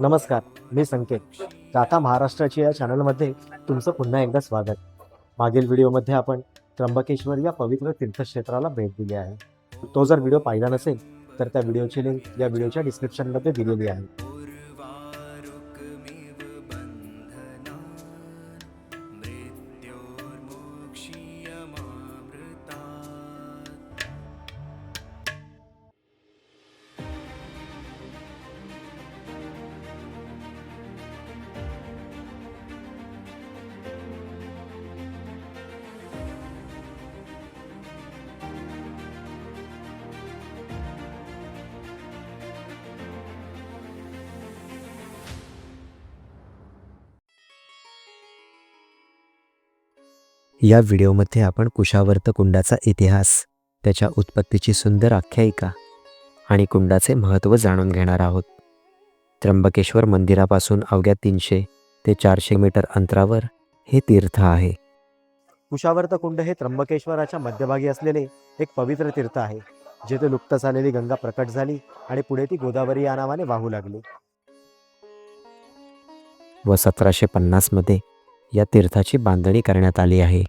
नमस्कार मी संकेत. गाथा महाराष्ट्राच्या या चॅनलमध्ये तुमचं पुन्हा एकदा स्वागत. मागील व्हिडिओमध्ये आपण त्र्यंबकेश्वर या पवित्र तीर्थक्षेत्राला भेट दिली आहे. तो जर व्हिडिओ पाहिला नसेल तर त्या व्हिडिओची लिंक या व्हिडिओच्या डिस्क्रिप्शनमध्ये दिलेली आहे. या व्हिडिओमध्ये आपण कुशावर्त कुंडाचा इतिहास त्याच्या उत्पत्तीची सुंदर आख्यायिका आणि कुंडाचे महत्त्व जाणून घेणार आहोत. त्र्यंबकेश्वर मंदिरापासून अवघ्या तीनशे ते चारशे मीटर अंतरावर हे तीर्थ आहे. कुशावर्त कुंड हे त्र्यंबकेश्वराच्या मध्यभागी असलेले एक पवित्र तीर्थ आहे जेथे लुप्त झालेली गंगा प्रकट झाली आणि पुढे ती गोदावरी या नावाने वाहू लागली. व सतराशे पन्नासमध्ये या तीर्थाची बांधणी करण्यात आली आहे.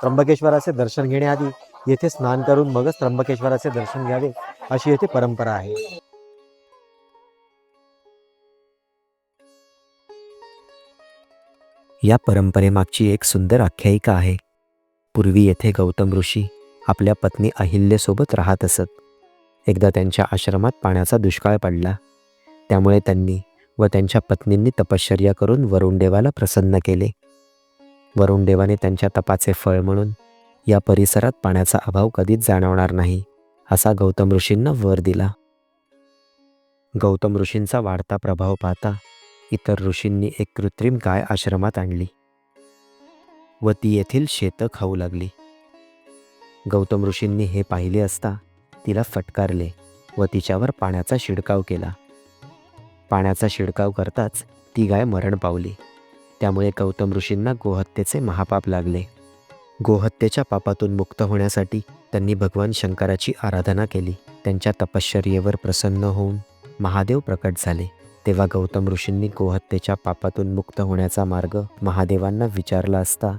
त्र्यंबकेश्वराचे दर्शन घेण्याआधी येथे स्नान करून मगच त्र्यंबकेश्वराचे दर्शन घ्यावे अशी येथे परंपरा आहे. या परंपरेमागची एक सुंदर आख्यायिका आहे. पूर्वी येथे गौतम ऋषी आपल्या पत्नी अहिल्येसोबत राहत असत. एकदा त्यांच्या आश्रमात पाण्याचा दुष्काळ पडला. त्यामुळे त्यांनी व त्यांच्या पत्नींनी तपश्चर्या करून वरुणदेवाला प्रसन्न केले. वरुणदेवाने त्यांच्या तपाचे फळ म्हणून या परिसरात पाण्याचा अभाव कधीच जाणवणार नाही असा गौतम ऋषींना वर दिला. गौतम ऋषींचा वाढता प्रभाव पाहता इतर ऋषींनी एक कृत्रिम गाय आश्रमात आणली व ती येथील शेतं खाऊ लागली. गौतम ऋषींनी हे पाहिले असता तिला फटकारले व तिच्यावर पाण्याचा शिडकाव केला. पाण्याचा शिडकाव करताच ती गाय मरण पावली. त्यामुळे गौतम ऋषींना गोहत्येचे महापाप लागले. गोहत्येच्या पापातून मुक्त होण्यासाठी त्यांनी भगवान शंकराची आराधना केली. त्यांच्या तपश्चर्येवर प्रसन्न होऊन महादेव प्रकट झाले. तेव्हा गौतम ऋषींनी गोहत्येच्या पापातून मुक्त होण्याचा मार्ग महादेवांना विचारला असता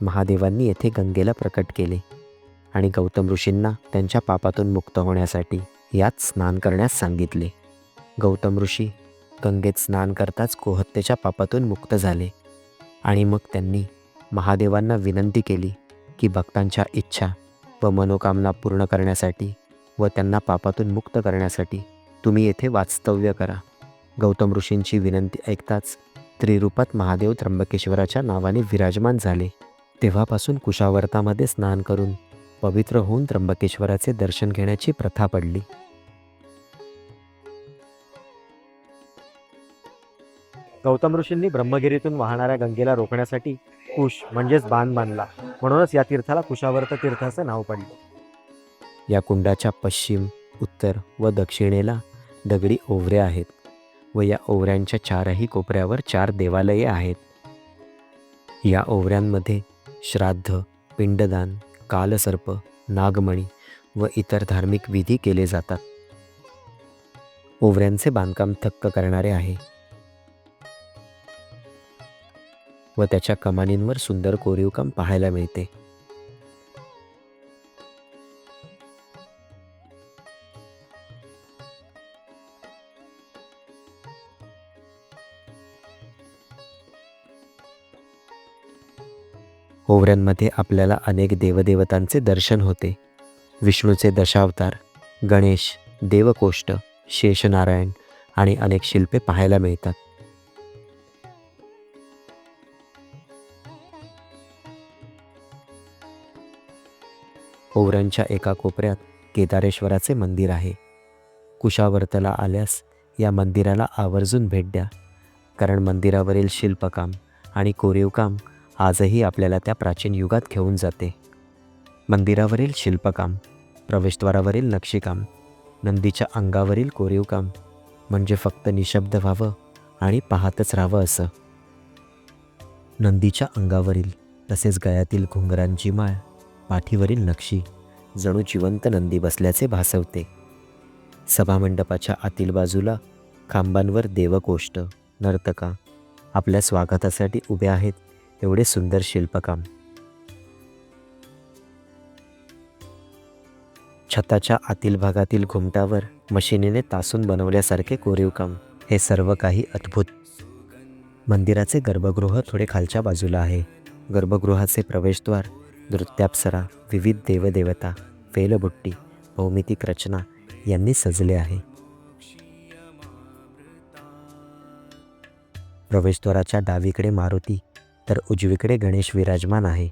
महादेवांनी येथे गंगेला प्रकट केले आणि गौतम ऋषींना त्यांच्या पापातून मुक्त होण्यासाठी यात स्नान करण्यास सांगितले. गौतम ऋषी गंगेत स्नान करताच कोहत्येच्या पापातून मुक्त झाले आणि मग त्यांनी महादेवांना विनंती केली की भक्तांच्या इच्छा व मनोकामना पूर्ण करण्यासाठी व त्यांना पापातून मुक्त करण्यासाठी तुम्ही येथे वास्तव्य करा. गौतम ऋषींची विनंती ऐकताच त्रिरूपात महादेव त्र्यंबकेश्वराच्या नावाने विराजमान झाले. तेव्हापासून कुशावर्तामध्ये स्नान करून पवित्र होऊन त्र्यंबकेश्वराचे दर्शन घेण्याची प्रथा पडली. गौतम ऋषींनी ब्रह्मगिरीतून वाहणाऱ्या गंगेला रोखण्यासाठी कुश म्हणजेच बांध बांधला. म्हणूनच या तीर्थाला कुशावर्त तीर्थ असे नाव पडले. या कुंडाच्या पश्चिम उत्तर व दक्षिणेला दगडी ओवऱ्या आहेत व या ओवऱ्यांच्या चारही कोपऱ्यावर चार देवालये आहेत. या ओवऱ्यांमध्ये श्राद्ध पिंडदान कालसर्प नागमणी व इतर धार्मिक विधी केले जातात. ओवऱ्यांचे बांधकाम थक्क करणारे आहे. व त्याच्या कमानींवर सुंदर कोरीवकाम पाहायला मिळते. ओवऱ्यांमध्ये आपल्याला अनेक देवदेवतांचे दर्शन होते. विष्णूचे दशावतार गणेश देवकोष्ट शेषनारायण आणि अनेक शिल्पे पाहायला मिळतात. ओवऱ्यांच्या एका कोपऱ्यात केदारेश्वराचे मंदिर आहे. कुशावर्तला आल्यास या मंदिराला आवर्जून भेट द्या. कारण मंदिरावरील शिल्पकाम आणि कोरीवकाम आजही आपल्याला त्या प्राचीन युगात घेऊन जाते. मंदिरावरील शिल्पकाम प्रवेशद्वारावरील नक्षीकाम नंदीच्या अंगावरील कोरीवकाम म्हणजे फक्त निशब्द व्हावं आणि पाहतच राहावं असं. नंदीच्या अंगावरील तसेच गळ्यातील घुंगरांची माळ पाठीवरील नक्षी जणू जिवंत नंदी बसल्याचे भासवते. सभामंडपाच्या आतील बाजूला खांबांवर देवकोष्ट नर्तका आपल्या स्वागतासाठी उभे आहेत एवढे सुंदर शिल्पकाम. छताच्या आतील भागातील घुमटावर मशिनीने तासून बनवल्यासारखे कोरीवकाम हे सर्व काही अद्भुत. मंदिराचे गर्भगृह थोडे खालच्या बाजूला आहे. गर्भगृहाचे प्रवेशद्वार नृत्याप्सरा विविध देवदेवता वेलबुट्टी भौमितिक रचना यांनी सजले आहे. प्रवेशद्वाराच्या डावीकडे मारुती तर उजवीकडे गणेश विराजमान आहे.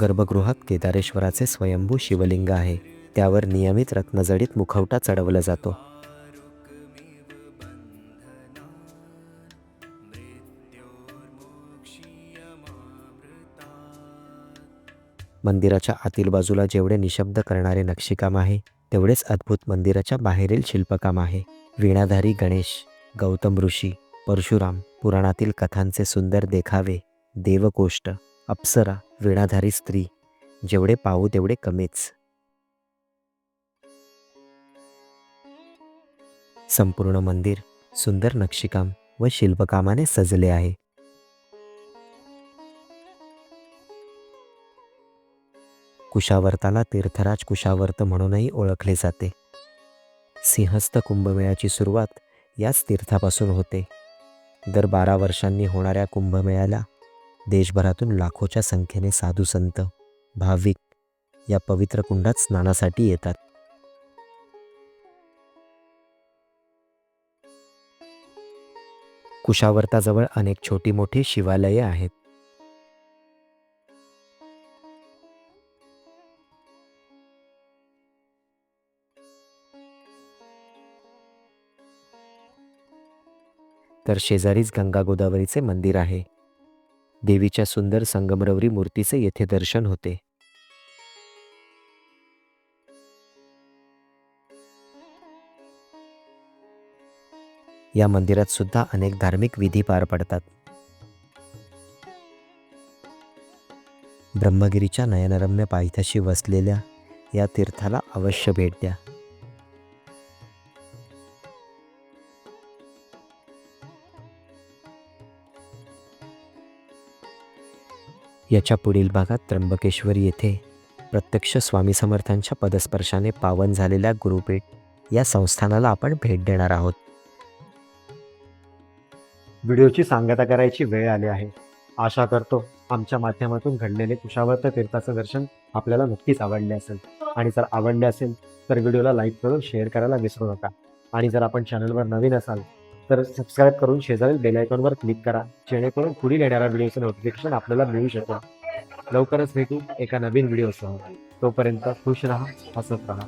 गर्भगृहात केदारेश्वराचे स्वयंभू शिवलिंग आहे. त्यावर नियमित रत्नजडीत मुखवटा चढवला जातो. मंदिराच्या आतील बाजूला जेवढे निशब्द करणारे नक्षीकाम आहे तेवढेच अद्भुत मंदिराच्या बाहेरील शिल्पकाम आहे. वीणाधारी गणेश गौतम ऋषी परशुराम पुराणातील कथांचे सुंदर देखावे देवकोष्ट अप्सरा वीणाधारी स्त्री जेवढे पाहू तेवढे कमीच. संपूर्ण मंदिर सुंदर नक्षीकाम व शिल्पकामाने सजले आहे. कुशावर्ताला तीर्थराज कुशावर्त म्हणूनही ओळखले जाते. सिंहस्थ कुंभमेळ्याची सुरुवात याच तीर्थापासून होते. दर बारा वर्षांनी होणाऱ्या कुंभमेळ्याला देशभरातून लाखोच्या संख्येने साधू संत भाविक या पवित्र कुंडात स्नानासाठी येतात. कुशावर्ताजवळ अनेक छोटी मोठी शिवालये आहेत. तर शेजारीच गंगा गोदावरीचे मंदिर आहे. देवीच्या सुंदर संगमरवरी मूर्तीचे येथे दर्शन होते. या मंदिरात सुद्धा अनेक धार्मिक विधी पार पडतात. ब्रह्मगिरीच्या नयनरम्य पायथ्याशी वसलेल्या या तीर्थाला अवश्य भेट द्या. याच्या पुढील भागात त्र्यंबकेश्वर येथे प्रत्यक्ष स्वामी समर्थांच्या पदस्पर्शाने पावन झालेल्या गुरुपीठ या संस्थानाला आपण भेट देणार आहोत. व्हिडिओची सांगता करायची वेळ आली आहे. आशा करतो आमच्या माध्यमातून घडलेले कुशावर्त तीर्थाचं दर्शन आपल्याला नक्कीच आवडले असेल. आणि जर आवडले असेल तर व्हिडिओला लाईक करून शेअर करायला विसरू नका. आणि जर आपण चॅनलवर नवीन असाल तर सबस्क्राईब करून शेजारील बेल आयकॉनवर क्लिक करा. जेणेकरून पुढील येणाऱ्या व्हिडिओचं नोटिफिकेशन आपल्याला मिळू शकेल. लवकरच भेटू एका नवीन व्हिडिओसह तोपर्यंत खुश राहा हसत राहा.